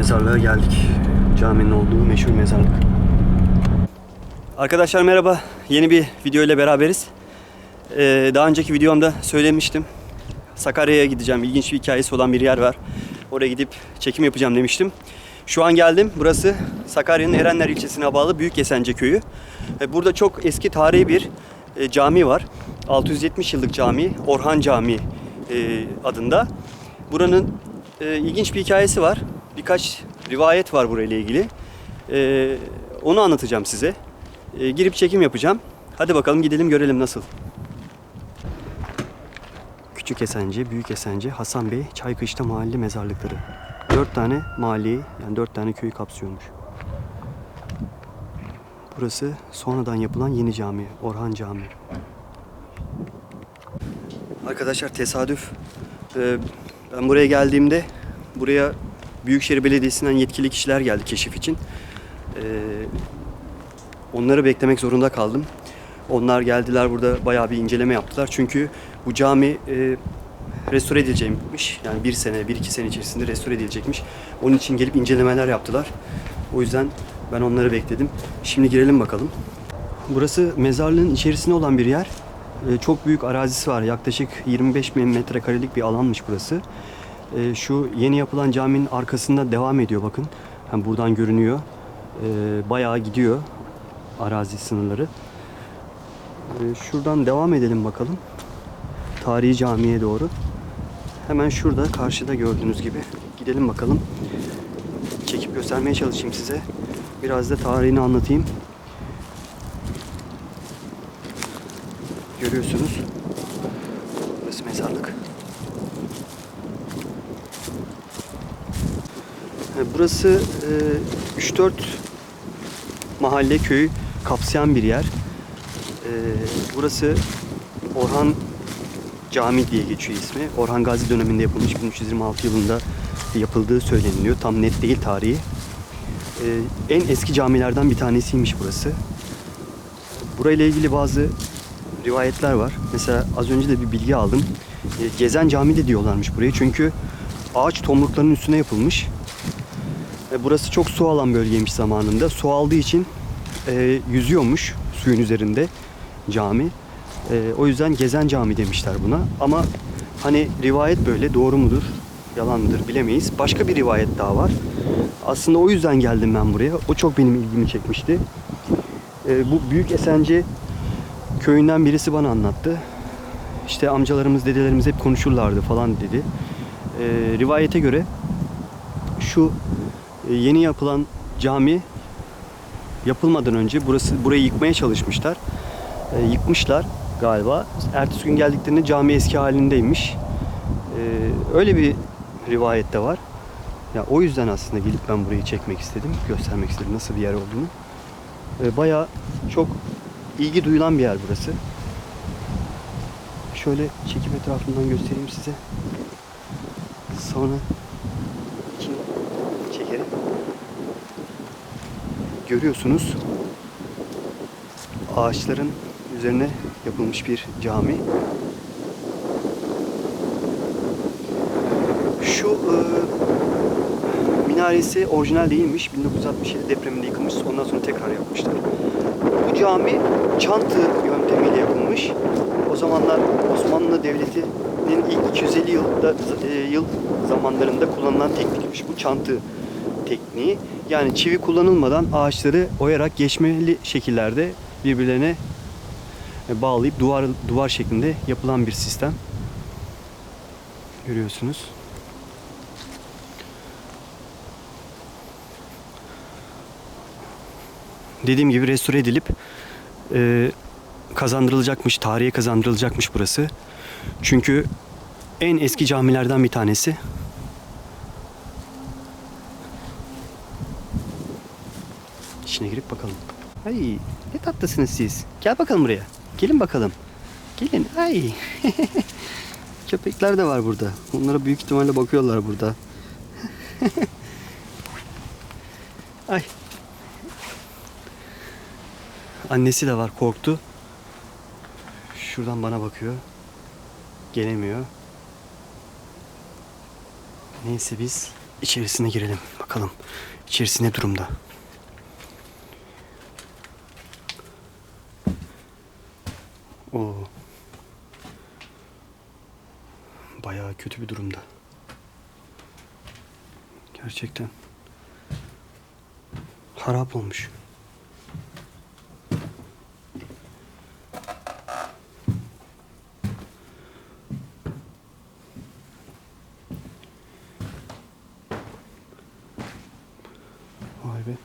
Mezarlığa geldik. Caminin olduğu meşhur mezarlık. Arkadaşlar merhaba. Yeni bir video ile beraberiz. Ee, daha önceki videomda söylemiştim. Sakarya'ya gideceğim. İlginç bir hikayesi olan bir yer var. Oraya gidip çekim yapacağım demiştim. Şu an geldim. Burası Sakarya'nın Erenler ilçesine bağlı Büyük Yesence köyü. Ee, Burada çok eski tarihi bir e, cami var. 670 yıllık cami, Orhan Camii e, adında. Buranın e, ilginç bir hikayesi var. Birkaç rivayet var burayla ilgili. E, onu anlatacağım size. E, girip çekim yapacağım. Hadi bakalım gidelim görelim nasıl. Küçük Esence, Büyük Esence, Hasan Bey, Çaykışla mahalle mezarlıkları. Dört tane mahalleyi, yani dört tane köyü kapsıyormuş. Burası sonradan yapılan yeni cami, Orhan Camii. Arkadaşlar tesadüf. Ee, ben buraya geldiğimde buraya Büyükşehir Belediyesi'nden yetkili kişiler geldi keşif için. Ee, onları beklemek zorunda kaldım. Onlar geldiler burada bayağı bir inceleme yaptılar. Çünkü bu cami e, restore edilecekmiş. Yani bir sene, bir iki sene içerisinde restore edilecekmiş. Onun için gelip incelemeler yaptılar. O yüzden ben onları bekledim. Şimdi girelim bakalım. Burası mezarlığın içerisinde olan bir yer. Ee, çok büyük arazisi var. Yaklaşık 25 bin metrekarelik bir alanmış burası. Ee, şu yeni yapılan caminin arkasında devam ediyor bakın. Hem buradan görünüyor. Ee, bayağı gidiyor arazi sınırları. Ee, şuradan devam edelim bakalım. Tarihi camiye doğru. Hemen şurada karşıda gördüğünüz gibi. Gidelim bakalım. Çekip göstermeye çalışayım size. Biraz da tarihini anlatayım. Görüyorsunuz. Burası mezarlık. E, Burası e, 3-4 mahalle köyü kapsayan bir yer. E, Burası Orhan Cami diye geçiyor ismi. Orhan Gazi döneminde yapılmış 1326 yılında yapıldığı söyleniliyor. Tam net değil tarihi. E, En eski camilerden bir tanesiymiş burası. Burayla ilgili bazı rivayetler var. Mesela az önce de bir bilgi aldım. E, Gezen Cami de diyorlarmış burayı. Çünkü ağaç tomruklarının üstüne yapılmış. E, burası çok su alan bölgeymiş zamanında. Su aldığı için e, yüzüyormuş suyun üzerinde cami. E, o yüzden Gezen Cami demişler buna. Ama hani rivayet böyle doğru mudur, yalan mıdır bilemeyiz. Başka bir rivayet daha var. Aslında o yüzden geldim ben buraya. O çok benim ilgimi çekmişti. E, bu Büyük Esence köyünden birisi bana anlattı. İşte amcalarımız, dedelerimiz hep konuşurlardı falan dedi. Ee, rivayete göre şu e, yeni yapılan cami yapılmadan önce burası burayı yıkmaya çalışmışlar. Ee, yıkmışlar galiba. Ertesi gün geldiklerinde cami eski halindeymiş. Ee, öyle bir rivayet de var. Ya o yüzden aslında gelip ben burayı çekmek istedim, göstermek istedim nasıl bir yer olduğunu. Ee, bayağı çok ilgi duyulan bir yer burası. Şöyle çekim etrafından göstereyim size. Sonra Görüyorsunuz ağaçların üzerine yapılmış bir cami. Şu e, minaresi orijinal değilmiş. 1967 depreminde yıkılmış. Ondan sonra tekrar yapmışlar. Bu cami çantı yöntemiyle yapılmış. O zamanlar Osmanlı Devleti'nin ilk 250 yılda, e, yıl zamanlarında kullanılan teknikmiş bu çantı tekniği. Yani çivi kullanılmadan ağaçları oyarak geçmeli şekillerde birbirlerine e, bağlayıp duvar duvar şeklinde yapılan bir sistem. Görüyorsunuz. Dediğim gibi restore edilip e, kazandırılacakmış, tarihe kazandırılacakmış burası. Çünkü en eski camilerden bir tanesi. İçine girip bakalım. Ay ne tatlısınız siz. Gel bakalım buraya. Gelin bakalım. Gelin. Ay. Köpekler de var burada. Onlara büyük ihtimalle bakıyorlar burada. Ay. Annesi de var korktu. Şuradan bana bakıyor. Gelemiyor. Neyse biz içerisine girelim. Bakalım. Bakalım içerisi ne durumda. Oo. Bayağı kötü bir durumda. Gerçekten. Harap olmuş. Vay be.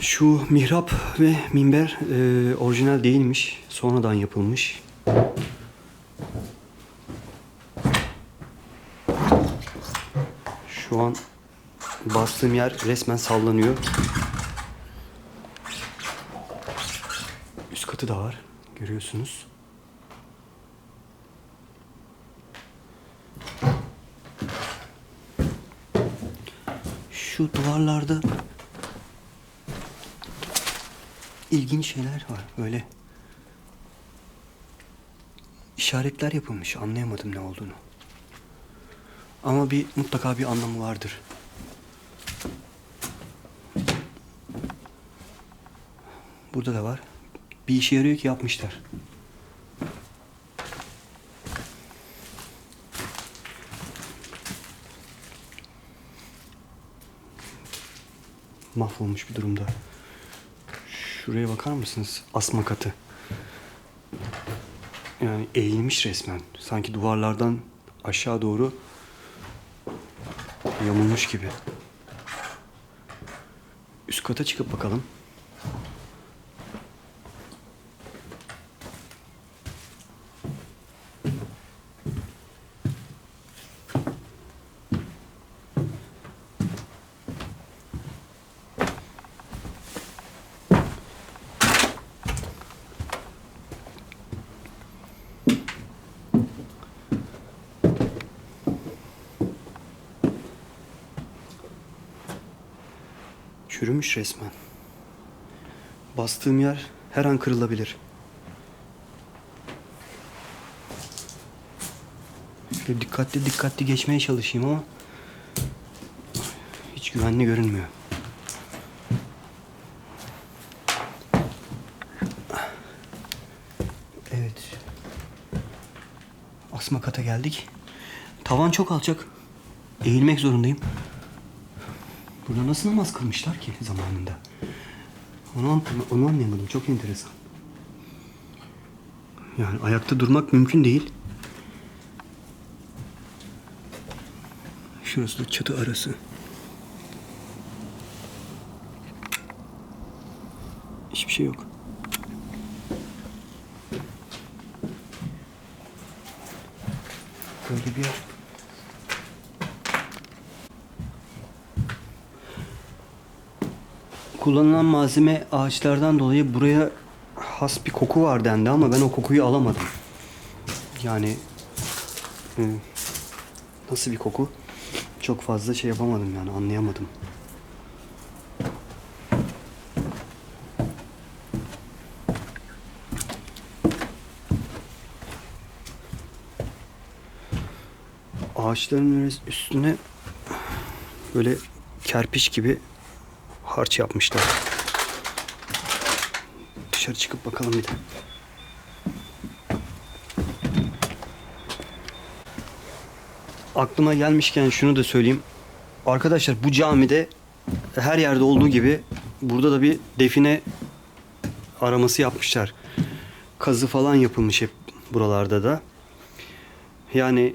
Şu mihrap ve minber e, orijinal değilmiş. Sonradan yapılmış. Şu an bastığım yer resmen sallanıyor. Üst katı da var. Görüyorsunuz. Şu duvarlarda ilginç şeyler var. Böyle işaretler yapılmış. Anlayamadım ne olduğunu. Ama bir mutlaka bir anlamı vardır. Burada da var. Bir işe yarıyor ki yapmışlar. Mahvolmuş bir durumda. Şuraya bakar mısınız? Asma katı. Yani eğilmiş resmen. Sanki duvarlardan aşağı doğru yamulmuş gibi. Üst kata çıkıp bakalım. Çürümüş resmen. Bastığım yer her an kırılabilir. Şöyle dikkatli dikkatli geçmeye çalışayım ama hiç güvenli görünmüyor. Evet. Asma kata geldik. Tavan çok alçak. Eğilmek zorundayım. Burada nasıl namaz kılmışlar ki zamanında? Onu, onu anlayamadım. Çok enteresan. Yani ayakta durmak mümkün değil. Şurası da çatı arası. Hiçbir şey yok. Böyle bir yer. Kullanılan malzeme ağaçlardan dolayı buraya has bir koku var dendi ama ben o kokuyu alamadım. Yani hı, nasıl bir koku? Çok fazla şey yapamadım yani anlayamadım. Ağaçların üstüne böyle kerpiç gibi harç yapmışlar. Dışarı çıkıp bakalım bir de. Aklıma gelmişken şunu da söyleyeyim. Arkadaşlar bu camide her yerde olduğu gibi burada da bir define araması yapmışlar. Kazı falan yapılmış hep buralarda da. Yani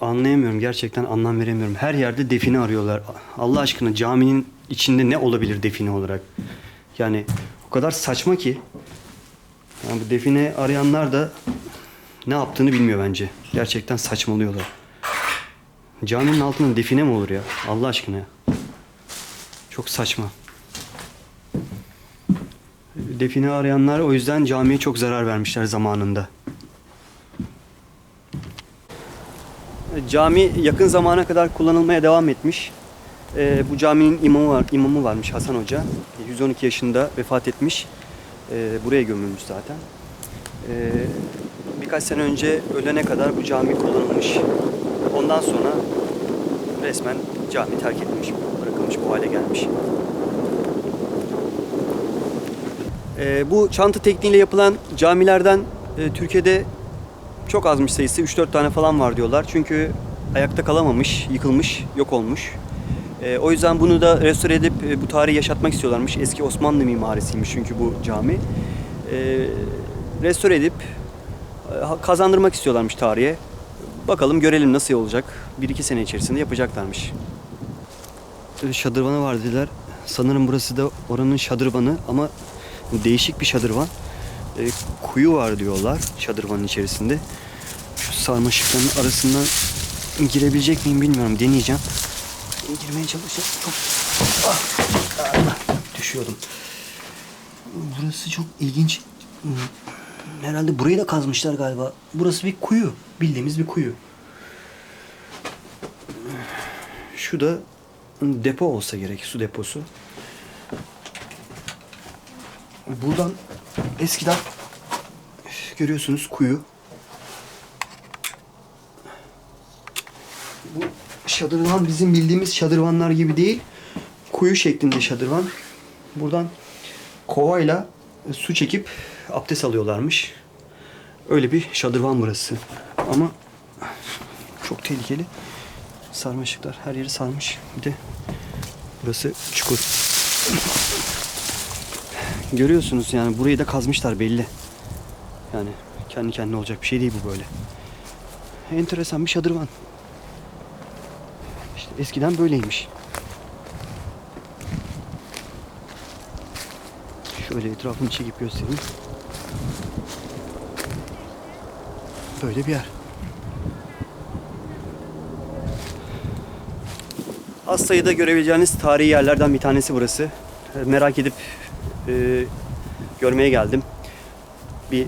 anlayamıyorum gerçekten anlam veremiyorum. Her yerde define arıyorlar. Allah aşkına caminin içinde ne olabilir define olarak? Yani o kadar saçma ki. Yani bu define arayanlar da ne yaptığını bilmiyor bence. Gerçekten saçmalıyorlar. Caminin altında define mi olur ya? Allah aşkına ya. Çok saçma. Define arayanlar o yüzden camiye çok zarar vermişler zamanında. Cami yakın zamana kadar kullanılmaya devam etmiş. Ee, bu caminin imamı var, imamı varmış Hasan Hoca. 112 yaşında vefat etmiş. Ee, buraya gömülmüş zaten. Ee, birkaç sene önce ölene kadar bu cami kullanılmış. Ondan sonra resmen cami terk edilmiş, bırakılmış bu hale gelmiş. Ee, bu çanta tekniğiyle yapılan camilerden e, Türkiye'de çok azmış sayısı. 3-4 tane falan var diyorlar. Çünkü ayakta kalamamış, yıkılmış, yok olmuş. Ee, o yüzden bunu da restore edip e, bu tarihi yaşatmak istiyorlarmış. Eski Osmanlı mimarisiymiş çünkü bu cami. Ee, restore edip e, kazandırmak istiyorlarmış tarihe. Bakalım görelim nasıl olacak. 1-2 sene içerisinde yapacaklarmış. Şadırvanı var dediler. Sanırım burası da oranın şadırvanı ama değişik bir şadırvan. Ee, kuyu var diyorlar şadırvanın içerisinde. Şu sarmaşıkların arasından girebilecek miyim bilmiyorum. Deneyeceğim. Girmeye çalışacağım. Çok... Ah! Ah! Düşüyordum. Burası çok ilginç. Hmm, Herhalde burayı da kazmışlar galiba. Burası bir kuyu. Bildiğimiz bir kuyu. Şu da depo olsa gerek. Su deposu. Buradan eskiden görüyorsunuz kuyu. Bu şadırvan bizim bildiğimiz şadırvanlar gibi değil. Kuyu şeklinde şadırvan. Buradan kovayla su çekip abdest alıyorlarmış. Öyle bir şadırvan burası. Ama çok tehlikeli. Sarmaşıklar her yeri sarmış. Bir de burası çukur. Görüyorsunuz yani burayı da kazmışlar belli. Yani kendi kendine olacak bir şey değil bu böyle. Enteresan bir şadırvan. İşte eskiden böyleymiş. Şöyle etrafını çekip göstereyim. Böyle bir yer. Az sayıda görebileceğiniz tarihi yerlerden bir tanesi burası. Merak edip e, görmeye geldim. Bir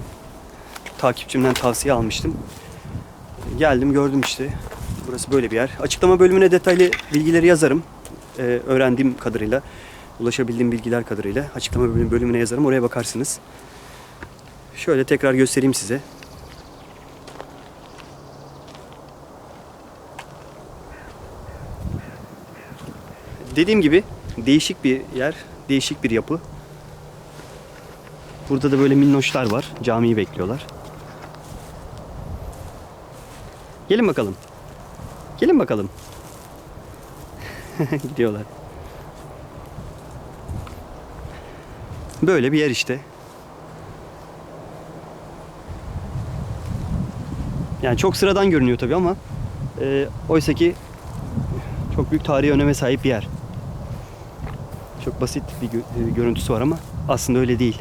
takipçimden tavsiye almıştım. Geldim gördüm işte. Burası böyle bir yer. Açıklama bölümüne detaylı bilgileri yazarım. Ee, öğrendiğim kadarıyla, ulaşabildiğim bilgiler kadarıyla açıklama bölüm- bölümüne yazarım. Oraya bakarsınız. Şöyle tekrar göstereyim size. Dediğim gibi değişik bir yer, değişik bir yapı. Burada da böyle minnoşlar var. Camiyi bekliyorlar. Gelin bakalım. Gelin bakalım. Gidiyorlar. Böyle bir yer işte. Yani çok sıradan görünüyor tabii ama e, oysa ki çok büyük tarihi öneme sahip bir yer. Çok basit bir e, görüntüsü var ama aslında öyle değil.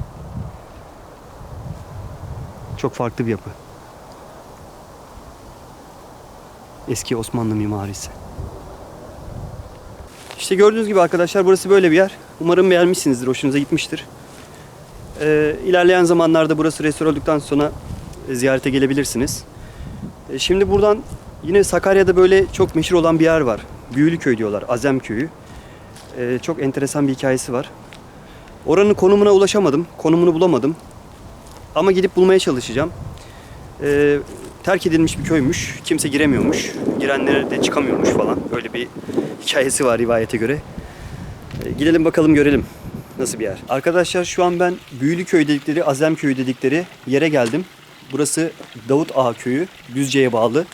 Çok farklı bir yapı. Eski Osmanlı mimarisi. İşte gördüğünüz gibi arkadaşlar burası böyle bir yer. Umarım beğenmişsinizdir, hoşunuza gitmiştir. Ee, ilerleyen zamanlarda burası restore olduktan sonra e, ziyarete gelebilirsiniz. E, şimdi buradan yine Sakarya'da böyle çok meşhur olan bir yer var. Büyülüköy diyorlar, Azem Köyü. E, çok enteresan bir hikayesi var. Oranın konumuna ulaşamadım, konumunu bulamadım. Ama gidip bulmaya çalışacağım. E, terk edilmiş bir köymüş. Kimse giremiyormuş. Girenler de çıkamıyormuş falan. Öyle bir hikayesi var rivayete göre. E, gidelim bakalım görelim nasıl bir yer. Arkadaşlar şu an ben Büyülüköy dedikleri, Azemköy dedikleri yere geldim. Burası Davut Ağa köyü. Düzce'ye bağlı.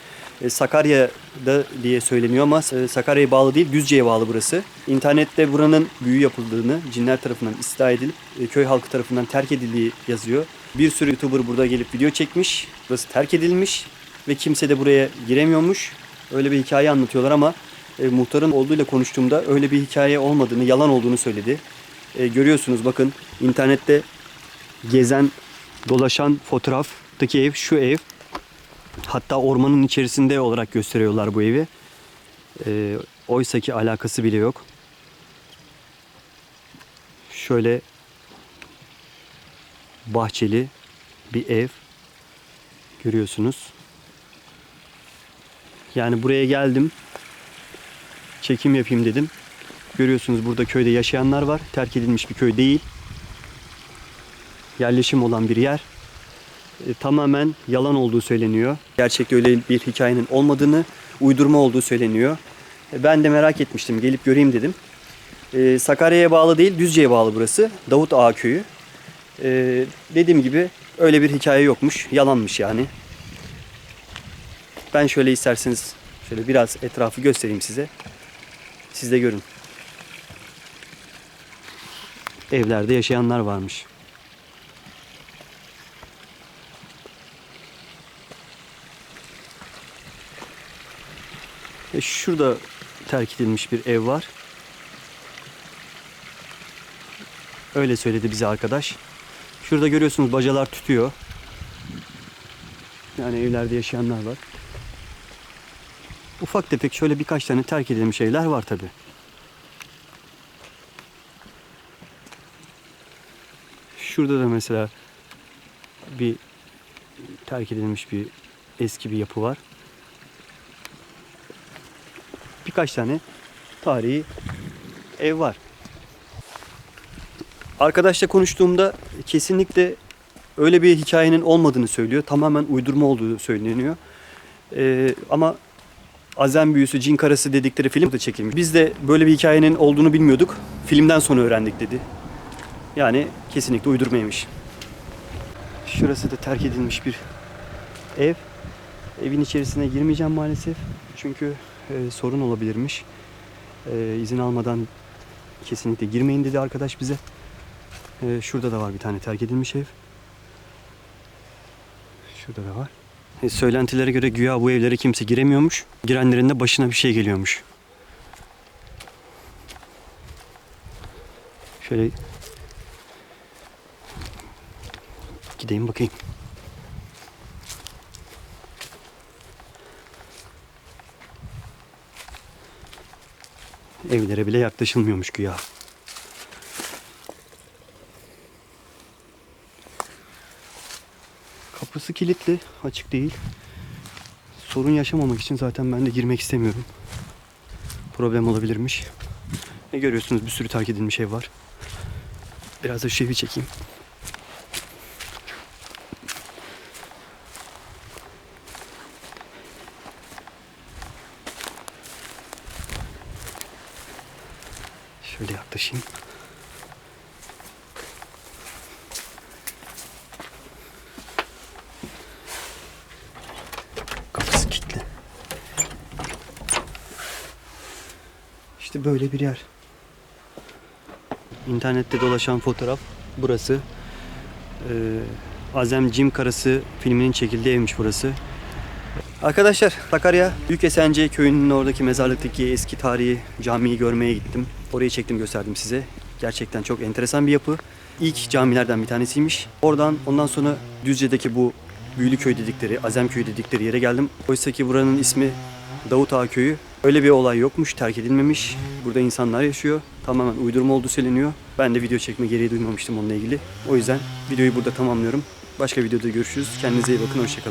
E, Sakarya'da diye söyleniyor ama e, Sakarya'ya bağlı değil, Düzce'ye bağlı burası. İnternette buranın büyü yapıldığını, cinler tarafından istila edilip e, köy halkı tarafından terk edildiği yazıyor. Bir sürü YouTuber burada gelip video çekmiş. Burası terk edilmiş ve kimse de buraya giremiyormuş. Öyle bir hikaye anlatıyorlar ama e, muhtarın olduğuyla konuştuğumda öyle bir hikaye olmadığını, yalan olduğunu söyledi. E, görüyorsunuz bakın internette gezen, dolaşan fotoğraftaki ev şu ev. Hatta ormanın içerisinde olarak gösteriyorlar bu evi. E, Oysa alakası bile yok. Şöyle bahçeli bir ev görüyorsunuz. Yani buraya geldim. Çekim yapayım dedim. Görüyorsunuz burada köyde yaşayanlar var. Terk edilmiş bir köy değil. Yerleşim olan bir yer. E, tamamen yalan olduğu söyleniyor. Gerçekte öyle bir hikayenin olmadığını, uydurma olduğu söyleniyor. E, Ben de merak etmiştim. Gelip göreyim dedim. E, Sakarya'ya bağlı değil, Düzce'ye bağlı burası. Davut Ağa köyü. E, dediğim gibi öyle bir hikaye yokmuş. Yalanmış yani. Ben şöyle isterseniz şöyle biraz etrafı göstereyim size. Siz de görün. Evlerde yaşayanlar varmış. E, şurada terk edilmiş bir ev var. Öyle söyledi bize arkadaş. Şurada görüyorsunuz bacalar tütüyor. Yani evlerde yaşayanlar var. Ufak tefek şöyle birkaç tane terk edilmiş evler var tabi. Şurada da mesela bir terk edilmiş bir eski bir yapı var. Birkaç tane tarihi ev var. Arkadaşla konuştuğumda kesinlikle öyle bir hikayenin olmadığını söylüyor. Tamamen uydurma olduğu söyleniyor. Ee, ama Azem Büyüsü, Cin Karası dedikleri film de çekilmiş. Biz de böyle bir hikayenin olduğunu bilmiyorduk. Filmden sonra öğrendik dedi. Yani kesinlikle uydurmaymış. Şurası da terk edilmiş bir ev. Evin içerisine girmeyeceğim maalesef. Çünkü e, sorun olabilirmiş. E, izin almadan kesinlikle girmeyin dedi arkadaş bize. E, şurada da var bir tane terk edilmiş ev. Şurada da var. E, söylentilere göre güya bu evlere kimse giremiyormuş. Girenlerin de başına bir şey geliyormuş. Şöyle gideyim bakayım. Evlere bile yaklaşılmıyormuş güya. Kapısı kilitli, açık değil. Sorun yaşamamak için zaten ben de girmek istemiyorum. Problem olabilirmiş. Ne görüyorsunuz bir sürü terk edilmiş ev var. Biraz da şu evi çekeyim. Şöyle yaklaşayım. Kapısı kilitli. İşte böyle bir yer. İnternette dolaşan fotoğraf burası. Ee, Azem Cim Karası filminin çekildiği evmiş burası. Arkadaşlar Sakarya Büyük Esence köyünün oradaki mezarlıktaki eski tarihi camiyi görmeye gittim. Orayı çektim gösterdim size. Gerçekten çok enteresan bir yapı. İlk camilerden bir tanesiymiş. Oradan ondan sonra Düzce'deki bu Büyülüköy dedikleri, Azemköy dedikleri yere geldim. Oysa ki buranın ismi Davut Ağa Köyü. Öyle bir olay yokmuş, terk edilmemiş. Burada insanlar yaşıyor. Tamamen uydurma olduğu söyleniyor. Ben de video çekme gereği duymamıştım onunla ilgili. O yüzden videoyu burada tamamlıyorum. Başka videoda görüşürüz. Kendinize iyi bakın, hoşçakalın.